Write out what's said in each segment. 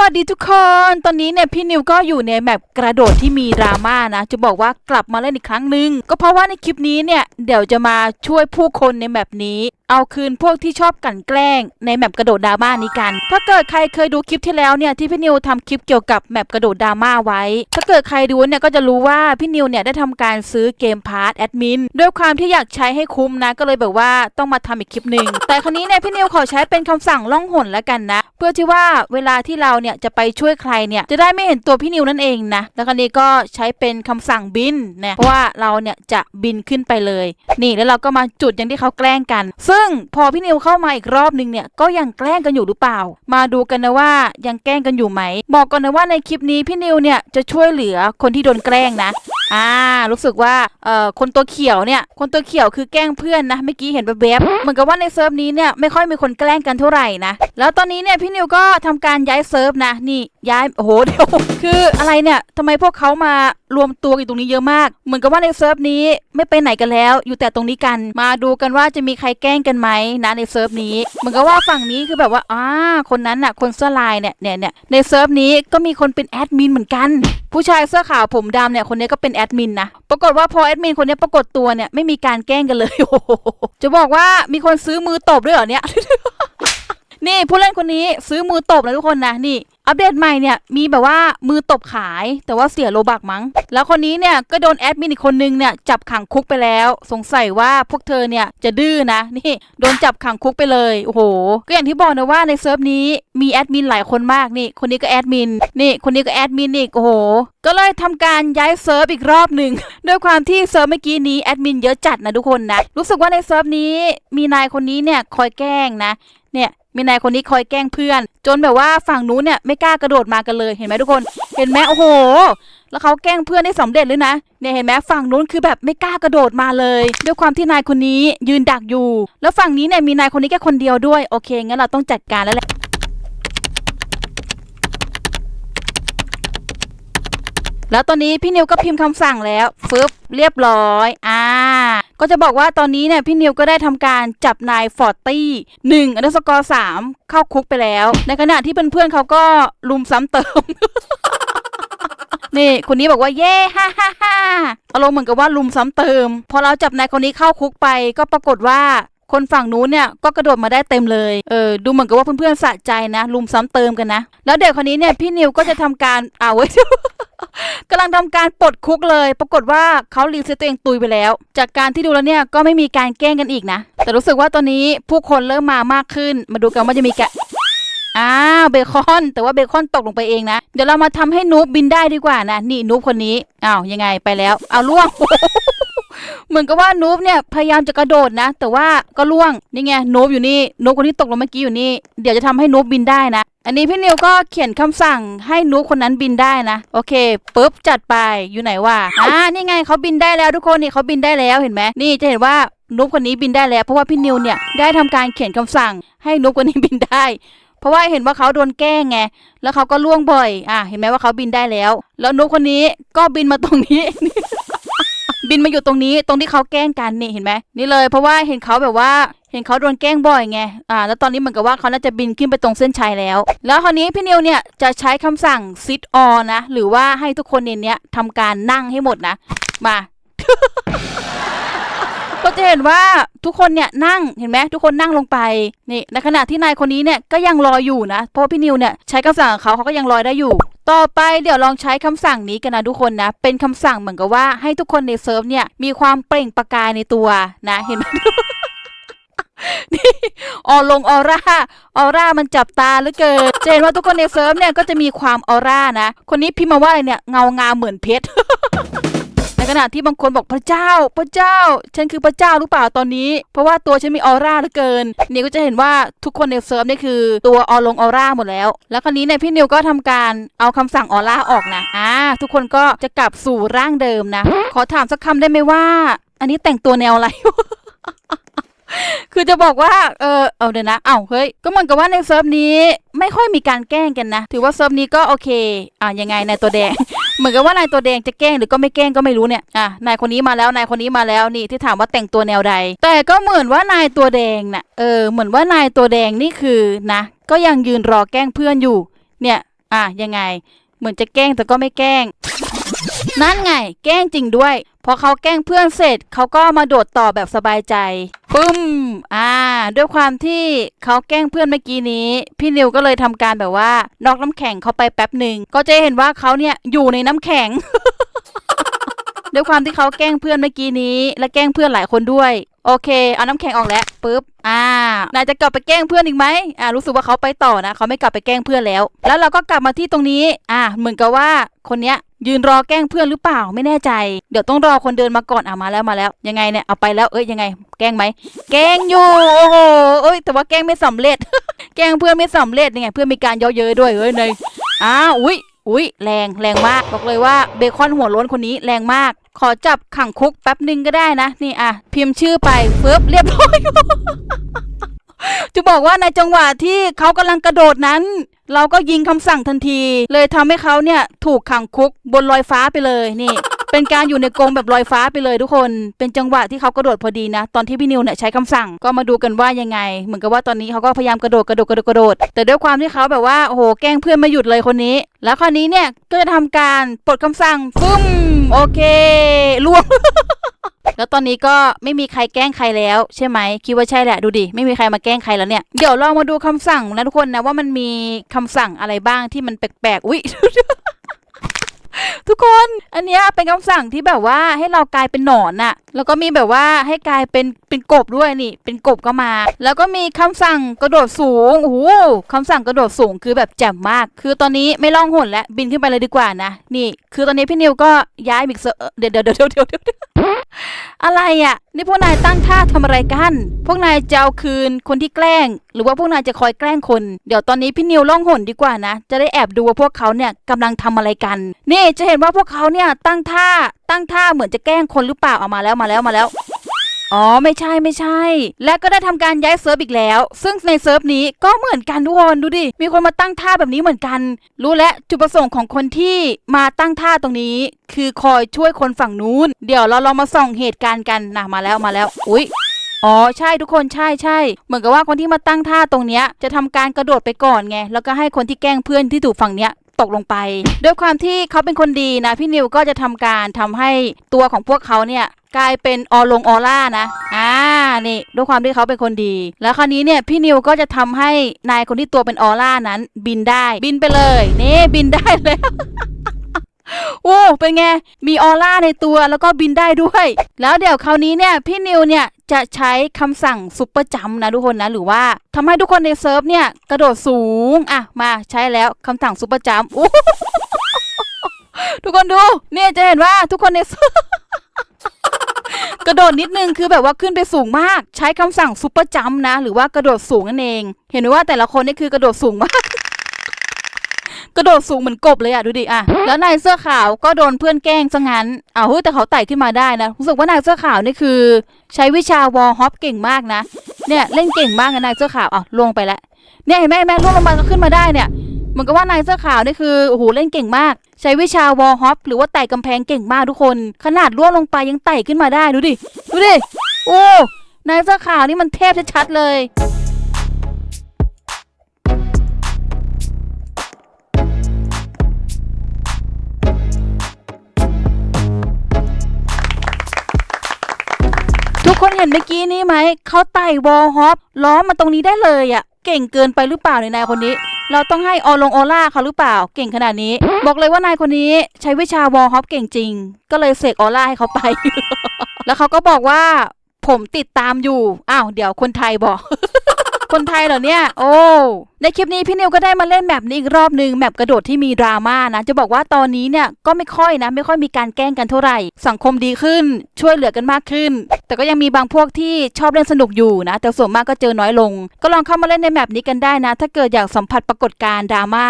วัสดีทุกคน ตอนนี้เนี่ยพี่นิวก็อยู่ในแมปกระโดดที่มีดราม่านะ จะบอกว่ากลับมาเล่นอีกครั้งหนึ่งก็เพราะว่าในคลิปนี้เนี่ยเดี๋ยวจะมาช่วยผู้คนในแมปนี้ เอาคืนพวกที่ชอบกลั่นแกล้ง ในแมปกระโดดดราม่านี้กัน ถ้าเกิดใครเคยดูคลิปที่แล้วเนี่ยที่พี่นิวทำคลิปเกี่ยวกับแมปกระโดดดราม่าไว้ ถ้าเกิดใครดูเนี่ยก็จะรู้ว่าพี่นิวเนี่ยได้ทำการซื้อเกมพาร์ทแอดมินด้วยความที่อยากใช้ให้คุ้มนะก็เลยแบบว่าต้องมาทำอีกคลิปหนึ่งแต่คราวนี้เนี่ยพี่นิวขอใช้เป็นคำสั่งล่องหนแล้วกันนะ เพื่อที่ว่าเวลาที่เราเนี่ยจะไปช่วยใครเนี่ยจะได้ไม่เห็นตัวพี่นิวนั่นเองนะแล้วคราวนี้ก็ใช้เป็นคำสั่งบินนะเพราะว่าเราเนี่ยจะบินขึ้นไปเลย นี่แล้วเราก็มาจุดอย่างที่เขาแกล้งกันซึ่งพอพี่นิวเข้ามาอีกรอบนึงเนี่ยก็ยังแกล้งกันอยู่หรือเปล่า มาดูกันนะว่ายังแกล้งกันอยู่ไหม บอกก่อนนะว่าในคลิปนี้พี่นิวเนี่ยจะช่วยเหลือคนที่โดนแกล้งนะ อ่า รู้สึกว่า เอ่อ คนตัวเขียวเนี่ย คนตัวเขียวคือแกล้งเพื่อนนะ เมื่อกี้เห็นแวบเหมือนกับว่าในเซิร์ฟนี้เนี่ยไม่ค่อยมีคนแกล้งกันเท่าไหร่นะ แล้วตอนนี้เนี่ยพี่นิวก็ทำการย้ายเซิร์ฟนะ นี่ย้าย โอ้โห เดี๋ยว คืออะไรเนี่ยทำไมพวกเขามารวมตัวกันอยู่ตรงนี้เยอะมาก เหมือนกับว่าในเซิร์ฟนี้ไม่ไปไหนกันแล้ว อยู่แต่ตรงนี้กัน มาดูกันว่าจะมีใครแกล้งกันไหมนะในเซิร์ฟนี้ เหมือนกับว่าฝั่งนี้คือแบบว่า อ่า คนนั้นน่ะ คนเสื้อลายเนี่ย เนี่ยเนี่ยในเซิร์ฟนี้ก็มีคนเป็นแอดมินเหมือนกัน ผู้ชายเสื้อขาวผมดำเนี่ย คนนี้ก็เป็นแอดมินนะปรากฏว่าพอแอดมินคนนี้ปรากฏตัวเนี่ยไม่มีการแกล้งกันเลยโอ้โหจะบอกว่ามีคนซื้อมือตบด้วยเหรอเนี่ยนี่ผู้เล่นคนนี้ซื้อมือตบนะทุกคนนะนี่ อัปเดตใหม่เนี่ยมีแบบว่ามือตบขายแต่ว่าเสียโลบักมั้ง แล้วคนนี้เนี่ยก็โดนแอดมินอีกคนนึงเนี่ยจับขังคุกไปแล้ว สงสัยว่าพวกเธอเนี่ยจะดื้อนะนี่โดนจับขังคุกไปเลยโอ้โหก็อย่างที่บอกนะว่าในเซิร์ฟนี้มีแอดมินหลายคนมากนี่ คนนี้ก็แอดมินนี่คนนี้ก็แอดมินอีกโอ้โหก็เลยทำการย้ายเซิร์ฟอีกรอบหนึ่งด้วยความที่เซิร์ฟเมื่อกี้นี้แอดมินเยอะจัดนะทุกคนนะรู้สึกว่าในเซิร์ฟนี้มีนายคนนี้เนี่ยคอยแกล้งนะเนี่ยมีนายคนนี้คอยแกล้งเพื่อน จนแบบว่าฝั่งนู้นเนี่ยไม่กล้ากระโดดมากันเลยเห็นไหมทุกคน เห็นไหมโอ้โห แล้วเขาแกล้งเพื่อนได้สำเร็จเลยนะเนี่ยเห็นไหมฝั่งนู้นคือแบบไม่กล้ากระโดดมาเลย ด้วยความที่นายคนนี้ยืนดักอยู่ แล้วฝั่งนี้เนี่ยมีนายคนนี้แค่คนเดียวด้วยโอเคงั้นเราต้องจัดการแล้วแหละ แล้วตอนนี้พี่นิวก็พิมพ์คำสั่งแล้วฟึบเรียบร้อย อ่า ก็จะบอกว่าตอนนี้เนี่ยพี่นิวก็ได้ทำการจับนายฟอร์ตี้หนึ่งอันดับสกอร์สามเข้าคุกไปแล้ว ในขณะที่เพื่อนๆเขาก็ลุมซ้ำเติม นี่คนนี้บอกว่าเย่ฮ่าฮ่าฮ่าอารมณ์เหมือนกับว่าลุมซ้ำเติม พอเราจับนายคนนี้เข้าคุกไป ก็ปรากฏว่าคนฝั่งนู้นเนี่ยก็กระโดดมาได้เต็มเลย เออ ดูเหมือนกับว่าเพื่อนๆสะใจนะ ลุมซ้ำเติมกันนะ แล้วเด็กคนนี้เนี่ยพี่นิวก็จะทำการอ่าไว้ กำลังทำการปลดคุกเลย ปรากฏว่าเขารีเซ็ตตัวเองตุยไปแล้ว จากการที่ดูแล้วเนี่ยก็ไม่มีการแกล้งกันอีกนะ แต่รู้สึกว่าตอนนี้ผู้คนเริ่มมามากขึ้น มาดูกันว่าจะมีกอ้าวเบคอน แต่ว่าเบคอนตกลงไปเองนะ เดี๋ยวเรามาทำให้นูบบินได้ดีกว่านะ นี่นูบคนนี้ อ้าวยังไงไปแล้ว เอาล่วง เหมือนกับว่านูบเนี่ยพยายามจะกระโดดนะ แต่ว่าก็ล่วงนี่ไงนูบอยู่นี่นูบคนที่ตกลงเมื่อกี้อยู่นี่เดี๋ยวจะทำให้นูบบินได้นะ อันนี้พี่นิวก็เขียนคำสั่งให้นูบคนนั้นบินได้นะ โอเคปุ๊บจัดไปอยู่ไหนวะอ่านี่ไงเขาบินได้แล้วทุกคนนี่เขาบินได้แล้วเห็นไหมนี่จะเห็นว่านูบคนนี้บินได้แล้ว เพราะว่าพี่นิวเนี่ยได้ทำการเขียนคำสั่ง ให้นูบคนนี้บินได้ เพราะว่าเห็นว่าเขาโดนแกล้งไงแล้วเขาก็ล่วงบ่อย อะเห็นไหมว่าเขาบินได้แล้ว แล้วนุกคนนี้ก็บินมาตรงนี้ บินมาอยู่ตรงนี้ตรงที่เขาแกล้งกันนี่เห็นไหมนี่เลยเพราะว่าเห็นเขาแบบว่าเห็นเขาโดนแกล้งบ่อยไง อ่า แล้วตอนนี้เหมือนกับว่าเขาน่าจะบินขึ้นไปตรงเส้นชัยแล้ว แล้วคราวนี้พี่นิวเนี่ยจะใช้คำสั่ง sit on นะ หรือว่าให้ทุกคนในเนี้ยทำการนั่งให้หมดนะ มา ก็จะเห็นว่าทุกคนเนี่ยนั่งเห็นไหมทุกคนนั่งลงไปนี่ในขณะที่นายคนนี้เนี่ยก็ยังลอยอยู่นะเพราะพี่นิวเนี่ยใช้คำสั่งของเขาเขาก็ยังลอยได้อยู่ ต่อไปเดี๋ยวลองใช้คำสั่งนี้กันนะทุกคนนะเป็นคำสั่งเหมือนกับว่าให้ทุกคนในเซิร์ฟเนี่ยมีความเปล่งประกายในตัวนะเห็นไหมนี่ออลงออร่าออร่ามันจับตาเหลือเกินเห็นว่าทุกคนในเซิร์ฟเนี่ยก็จะมีความออร่านะ คนนี้พิมพ์มาว่าอะไรเนี่ยเงางามเหมือนเพชร ขณะที่บางคนบอกพระเจ้า พระเจ้า ฉันคือพระเจ้าหรือเปล่าตอนนี้ เพราะว่าตัวฉันมีออร่าเหลือเกิน นิวก็จะเห็นว่าทุกคนในเซิร์ฟนี่คือตัวออลงออร่าหมดแล้ว แล้วคราวนี้เนี่ยพี่นิวก็ทำการเอาคำสั่งออร่าออกนะอ่าทุกคนก็จะกลับสู่ร่างเดิมนะ ขอถามสักคำได้ไหมว่า อันนี้แต่งตัวแนวอะไร คือจะบอกว่า เออ เอาเดี๋ยวนะ เอ้าเฮ้ย ก็เหมือนกับว่าในเซิร์ฟนี้ไม่ค่อยมีการแกล้งกันนะ ถือว่าเซิร์ฟนี้ก็โอเค อ่ายังไงนายตัวแดง เหมือนกับว่านายตัวแดงจะแกล้งหรือก็ไม่แกล้งก็ไม่รู้เนี่ย อะ นายคนนี้มาแล้ว นายคนนี้มาแล้วนี่ที่ถามว่าแต่งตัวแนวใด แต่ก็เหมือนว่านายตัวแดงน่ะ เออ เหมือนว่านายตัวแดงนี่คือนะ ก็ยังยืนรอแกล้งเพื่อนอยู่ เนี่ย อะยังไง เหมือนจะแกล้งแต่ก็ไม่แกล้ง นั่นไง แกล้งจริงด้วย พอเขาแกล้งเพื่อนเสร็จเขาก็มาโดดต่อแบบสบายใจปึ้ม อ่า ด้วยความที่เขาแกล้งเพื่อนเมื่อกี้นี้ พี่นิวก็เลยทำการแบบว่า นอกน้ำแข็งเขาไปแป๊บหนึ่งก็จะเห็นว่าเขาเนี่ยอยู่ในน้ำแข็ง ด้วยความที่เขาแกล้งเพื่อนเมื่อกี้นี้ และแกล้งเพื่อนหลายคนด้วย โอเค เอาน้ำแข็งออกแล้วปุ๊บ อ่านายจะกลับไปแกล้งเพื่อนอีกไหมอ่ารู้สึกว่าเขาไปต่อนะเขาไม่กลับไปแกล้งเพื่อนแล้ว แล้วเราก็กลับมาที่ตรงนี้ อ่าเหมือนกับว่าคนเนี้ยยืนรอแกล้งเพื่อนหรือเปล่าไม่แน่ใจ เดี๋ยวต้องรอคนเดินมาก่อนอะมาแล้วมาแล้ว ยังไงเนี่ยเอาไปแล้วเอ้ยยังไง แกล้งไหมแกล้งอยู่โอ้โหเอ้ยแต่ว่าแกล้งไม่สำเร็จ แกล้งเพื่อนไม่สำเร็จยังไง เพื่อนมีการเยาะเย้ยด้วยเอ้ยเนยอ้าวอุ้ย อุ้ยแรงแรงมากบอกเลยว่าเบคอนหัวล้นคนนี้แรงมาก ขอจับขังคุกแป๊บหนึ่งก็ได้นะ นี่อะ พิมพ์ชื่อไปเฟิบเรียบร้อย จะบอกว่าในจังหวะที่เขากำลังกระโดดนั้น เราก็ยิงคำสั่งทันที เลยทำให้เขาเนี่ยถูกขังคุกบนลอยฟ้าไปเลยนี่ เป็นการอยู่ในกรงแบบลอยฟ้าไปเลยทุกคน เป็นจังหวะที่เขากระโดดพอดีนะ ตอนที่พี่นิวเนี่ยใช้คำสั่งก็มาดูกันว่ายังไง เหมือนกับว่าตอนนี้เขาก็พยายามกระโดดกระโดดกระโดดกระโดด แต่ด้วยความที่เขาแบบว่าโอ้โหแกล้งเพื่อนไม่หยุดเลยคนนี้ แล้วคราวนี้เนี่ยก็จะทำการปลดคำสั่งฟึ้มโอเคล่วงแล้วตอนนี้ก็ไม่มีใครแกล้งใครแล้วใช่ไหมคิดว่าใช่แหละดูดิไม่มีใครมาแกล้งใครแล้วเนี่ยเดี๋ยวลองมาดูคำสั่งนะทุกคนนะว่ามันมีคำสั่งอะไรบ้างที่มันแปลกๆอุ้ย ทุกคนอันเนี้ยเป็นคำสั่งที่แบบว่าให้เรากลายเป็นหนอนน่ะแล้วก็มีแบบว่าให้กลายเป็นเป็นกบด้วยนี่ เป็นกบก็มา แล้วก็มีคำสั่งกระโดดสูงโอ้โหคำสั่งกระโดดสูงคือแบบแจ่มมาก คือตอนนี้ไม่ล่องหนแล้วบินขึ้นไปเลยดีกว่านะนี่ คือตอนนี้พี่นิวก็ย้ายมิกเซอร์เดี๋ยวเดี๋ยวเดี๋ยวเดี๋ยวเดี๋ยวอะไรอะ นี่พวกนายตั้งท่าทำอะไรกัน พวกนายจะเอาคืนคนที่แกล้ง หรือว่าพวกนายจะคอยแกล้งคน เดี๋ยวตอนนี้พี่นิวล่องหนดีกว่านะ จะได้แอบดูว่าพวกเขาเนี่ยกำลังทำอะไรกัน นี่จะเห็นว่าพวกเขาเนี่ยตั้งท่าตั้งท่าเหมือนจะแกล้งคนหรือเปล่าเอามาแล้วมาแล้วมาแล้ว อ๋อไม่ใช่ไม่ใช่ และก็ได้ทำการย้ายเซิร์ฟอีกแล้ว ซึ่งในเซิร์ฟนี้ก็เหมือนกันทุกคนดูดิ มีคนมาตั้งท่าแบบนี้เหมือนกัน รู้และจุดประสงค์ของคนที่มาตั้งท่าตรงนี้ คือคอยช่วยคนฝั่งนู้น เดี๋ยวเราลองมาส่องเหตุการณ์กันนะมาแล้วมาแล้ว อุ๊ยอ๋อใช่ทุกคนใช่ใช่เหมือนกับว่าคนที่มาตั้งท่าตรงเนี้ยจะทำการกระโดดไปก่อนไงแล้วก็ให้คนที่แกล้งเพื่อนที่ถูกฝั่งเนี้ยตกลงไป ด้วยความที่เขาเป็นคนดีนะ พี่นิวก็จะทำการทำให้ตัวของพวกเขาเนี่ย กลายเป็นออลงออร่านะ อ่า นี่ด้วยความที่เขาเป็นคนดี แล้วคราวนี้เนี่ยพี่นิวก็จะทำให้นายคนที่ตัวเป็นออร่านั้น บินได้ บินไปเลย นี่บินได้แล้วโอ้เป็นไง มีออร่าในตัวแล้วก็บินได้ด้วย แล้วเดี๋ยวคราวนี้เนี่ยพี่นิวเนี่ยจะใช้คำสั่งซุปเปอร์จัมนะทุกคนนะหรือว่าทำให้ทุกคนในเซิร์ฟเนี่ยกระโดดสูง อะ มาใช้แล้วคำสั่งซุปเปอร์จัมทุกคนดู เนี่ยจะเห็นว่าทุกคนในเซิร์ฟ กระโดดนิดนึงคือแบบว่าขึ้นไปสูงมาก ใช้คำสั่งซุปเปอร์จัมนะ หรือว่ากระโดดสูงนั่นเอง เห็นไหมว่าแต่ละคนนี่คือกระโดดสูงมาก กระโดดสูงเหมือนกบเลยอะดูดิอะแล้วนายเสื้อขาวก็โดนเพื่อนแกล้งซะงั้นอ้าวเฮ้ยแต่เขาไต่ขึ้นมาได้นะรู้สึกว่านายเสื้อขาวนี่คือ ใช้วิชาวอลฮอปเก่งมากนะเนี่ยเล่นเก่งมากนะนายเสื้อขาวอะลงไปแล้วเนี่ยเห็นไหมเห็นไหมล่วงลงมาก็ขึ้นมาได้เนี่ย มือนกับว่านายเสื้อขาวนี่คือโอ้โหเล่นเก่งมาก ใช้วิชาวอลฮอปหรือว่าไต่กำแพงเก่งมากทุกคน ขนาดล่วงลงไปยังไต่ขึ้นมาได้ดูดิดูดิโอ้นายเสื้อขาวนี่มันเทพชัดๆเลยทุกคนเห็นเมื่อกี้นี้ไหม เขาไต่วอลฮอปล้อมมาตรงนี้ได้เลยอะ่ะ เก่งเกินไปหรือเปล่าในนายคนนี้ เราต้องให้ออลงออล่าเขาหรือเปล่าเก่งขนาดนี้ บอกเลยว่านายคนนี้ใช้วิชาวอลฮอปเก่งจริง ก็เลยเสกออล่าให้เขาไป แล้วเขาก็บอกว่าผมติดตามอยู่ อ้าว เดี๋ยวคนไทยบอก คนไทยเหรอเนี่ย โอ้ในคลิปนี้พี่นิวก็ได้มาเล่นแบบนี้อีกรอบหนึ่งแบบกระโดดที่มีดราม่านะ จะบอกว่าตอนนี้เนี่ยก็ไม่ค่อยนะ ไม่ค่อยมีการแกล้งกันเท่าไหร่ สังคมดีขึ้น ช่วยเหลือกันมากขึ้น แต่ก็ยังมีบางพวกที่ชอบเล่นสนุกอยู่นะ แต่ส่วนมากก็เจอน้อยลง ก็ลองเข้ามาเล่นในแบบนี้กันได้นะ ถ้าเกิดอยากสัมผัสปรากฏการณ์ดราม่า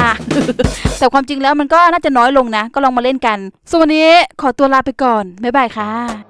แต่ความจริงแล้วมันก็น่าจะน้อยลงนะ ก็ลองมาเล่นกันส่วนวันนี้ขอตัวลาไปก่อนบ๊ายบายค่ะ